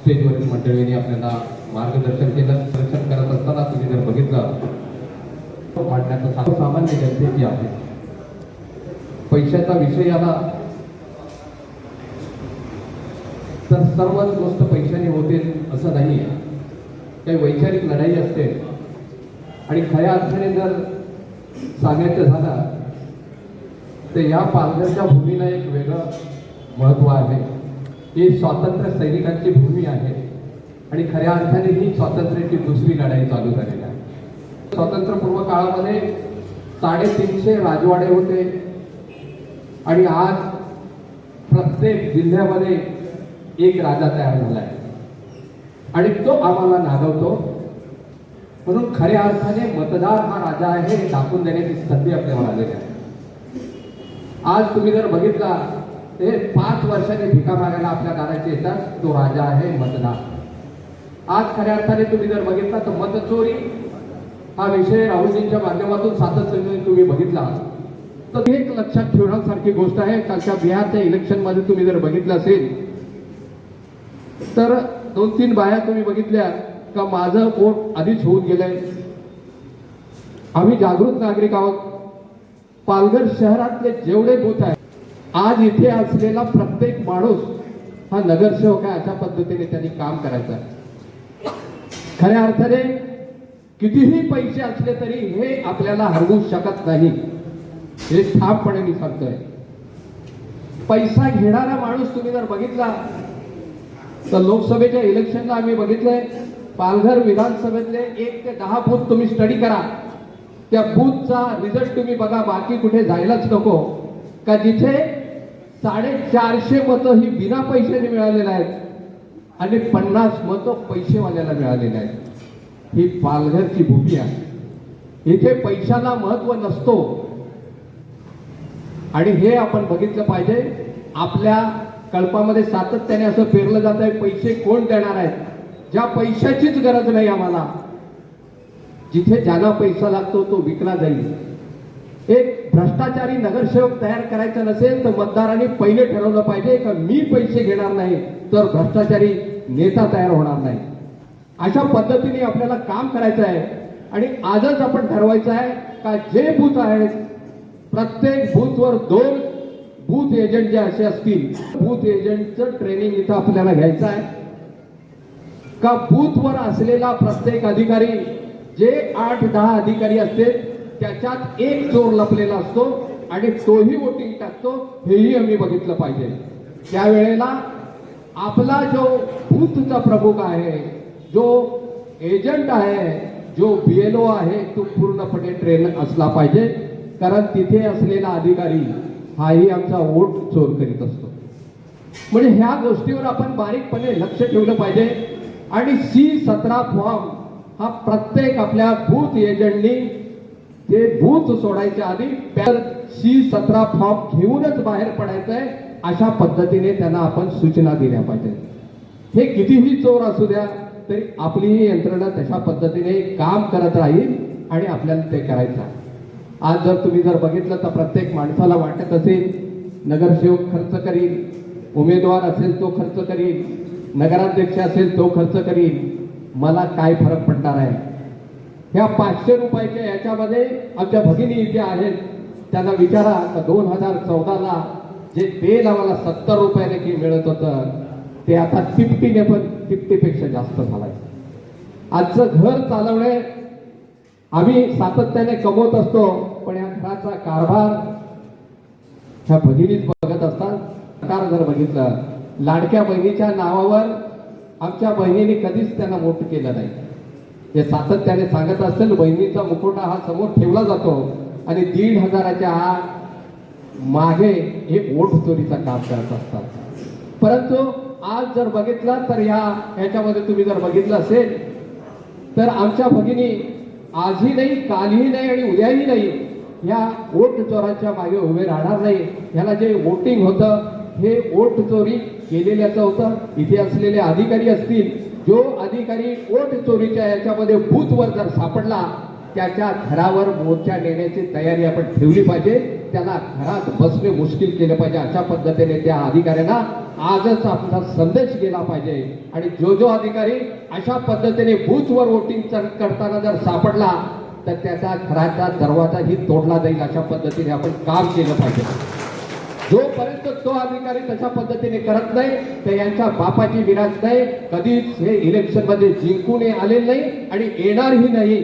स्टेजवरील मंडळींनी आपल्याला मार्गदर्शन केलं. दर्शन करत असताना तुम्ही जर बघितलं मांडण्याचं सामान्य जनतेची आहे. पैशाचा विषय आला तर सर्वच गोष्ट पैशाने होते असं नाही. काही वैचारिक लढाई असते आणि खऱ्या अर्थाने जर सांगायचं झालं तर या पालघरच्या भूमीला एक वेगळं महत्त्व आहे. ही स्वातंत्र्य सैनिकांची आणि खऱ्या अर्थाने ही स्वातंत्र्याची दुसरी लढाई चालू झालेली आहे. स्वातंत्र्यपूर्व काळामध्ये साडेतीनशे राजवाडे होते. आणि आज प्रत्येक जिल्ह्यामध्ये एक राजा तयार झालाय. आणि तो आम्हाला नागवतो. म्हणून खऱ्या अर्थाने मतदार हा राजा आहे हे दाखवून देण्याची संधी आपल्याला आलेली आहे. आज तुम्ही जर बघितला ते पाच वर्षाने भिका मागायला आपल्या दाराचे येतात तो राजा आहे मतदार. आज खऱ्या अर्थाने तुम्ही जर बघितला तर मतचोरी हा विषय राहुलजींच्या माध्यमातून सातत्याने तुम्ही बघितला. तर एक लक्षात ठेवण्यासारखी गोष्ट आहे. कालच्या बिहारच्या इलेक्शनमध्ये तुम्ही जर बघितलं असेल तर दोन तीन बाया तुम्ही बघितल्या का माझं वोट आधीच होऊन गेलंय. आम्ही जागृत नागरिक आहोत. पालघर शहरातले जेवढे बूथ आहेत आज इथे असलेला प्रत्येक माणूस हा नगरसेवक आहे. अशा पद्धतीने त्यांनी काम करायचं आहे. खऱ्या अर्थाने कितीही पैसे असले तरी हे आपल्याला हरवू शकत नाही. हे ठामपणे मी सांगतोय. पैसा घेणारा माणूस तुम्ही जर बघितला तर लोकसभेच्या इलेक्शनला आम्ही बघितलंय पालघर विधानसभेतले एक ते दहा बूथ तुम्ही स्टडी करा. त्या बूथचा रिझल्ट तुम्ही बघा बाकी कुठे जायलाच नको. का जिथे साडेचारशे मतं ही बिना पैशाने मिळालेले आहेत. आणि पन्नास मतं पैसेवाल्याला मिळालेले आहेत. ही पालघरची भूमी आहे. इथे पैशाला महत्त्व नसतो. आणि हे आपण बघितलं पाहिजे आपल्या कल्पामध्ये सातत्याने असं पेरलं जात आहे पैसे कोण देणार आहेत? ज्या पैशाचीच गरज नाही आम्हाला. जिथे ज्याला पैसा लागतो तो विकला जाईल. एक भ्रष्टाचारी नगरसेवक तयार करायचा नसेल तर मतदारांनी पहिले ठरवलं पाहिजे का मी पैसे घेणार नाही तर भ्रष्टाचारी नेता तयार होणार नाही. अशा पद्धतीने आपल्याला काम करायचं आहे आणि आजच आपण ठरवायचं आहे का जे बूथ आहेत प्रत्येक बूथवर दोन बूथ एजंट जे असे असतील बूथ एजंटचं ट्रेनिंग इथं आपल्याला घ्यायचं आहे. का बूथवर असलेला प्रत्येक अधिकारी जे आठ दहा अधिकारी असते त्याच्यात एक चोर लपलेला असतो आणि तोही वोटिंग टाकतो हेही आम्ही बघितलं पाहिजे. त्यावेळेला आपला जो बूथचा प्रमुख आहे जो एजंट आहे जो बीएलओ आहे तो पूर्णपणे ट्रेन असला पाहिजे. कारण तिथे असलेला अधिकारी हाही आमचा वोट चोर करीत असतो. म्हणजे ह्या गोष्टीवर आपण बारीकपणे लक्ष ठेवलं पाहिजे. आणि सी सतरा फॉर्म हा प्रत्येक आपल्या बूथ एजंटनी ते बूथ सोडायच्या आधी सी सतरा फॉर्म घेऊनच बाहेर पडायचं आहे अशा पद्धतीने त्यांना आपण सूचना दिल्या पाहिजेत. हे कितीही चोर असू द्या तरी आपली ही यंत्रणा तशा पद्धतीने काम करत राहील आणि आपल्याला ते करायचं आहे. आज जर तुम्ही जर बघितलं तर प्रत्येक माणसाला वाटत असेल नगरसेवक खर्च करील उमेदवार असेल तो खर्च करील नगराध्यक्ष असेल तो खर्च करील मला काय फरक पडणार आहे? ह्या पाचशे रुपयाच्या याच्यामध्ये आमच्या भगिनी जे आहेत. त्यांना विचारा तर दोन हजार चौदाला जे तेल आम्हाला सत्तर रुपयाने की मिळत होतं ते आता तिपटीने पण तिपटीपेक्षा जास्त झालंय. आजचं घर चालवणे आम्ही सातत्याने कमवत असतो पण या घराचा कारभार ह्या भगिनीच बघत असतात. सरकार जर बघितलं लाडक्या बहिणीच्या नावावर आमच्या बहिणीने कधीच त्यांना मोठं केलं नाही. हे सातत्याने सांगत असेल बहिणीचा मुखोटा हा समोर ठेवला जातो आणि दीड हजाराच्या हा मागे हे ओठ चोरीचा काम करत असतात. परंतु आज जर बघितलं तर ह्या ह्याच्यामध्ये तुम्ही जर बघितलं असेल तर आमच्या भगिनी आजही नाही कालही नाही आणि उद्याही नाही या ओट चोराच्या मागे उभे राहणार नाही. ह्याला जे वोटिंग होतं हे ओट चोरी केलेल्याचं होतं. इथे असलेले अधिकारी असतील जो अधिकारी ओट चोरीच्या याच्यामध्ये बूथवर जर सापडला त्याच्या घरावर मोर्चा नेण्याची तयारी आपण ठेवली पाहिजे. त्याला घरात बसणे मुश्किल केलं पाहिजे. अशा पद्धतीने त्या अधिकाऱ्यांना आजच आपला संदेश गेला पाहिजे. आणि जो जो अधिकारी अशा पद्धतीने बूथवर वोटिंग करताना जर सापडला तर त्याचा घराचा दरवाजाही तोडला जाईल अशा पद्धतीने आपण काम केलं पाहिजे. जोपर्यंत तो अधिकारी तशा पद्धतीने करत नाही तर यांच्या बापाची विराज नाही कधीच हे इलेक्शनमध्ये जिंकून आले नाही आणि येणारही नाही.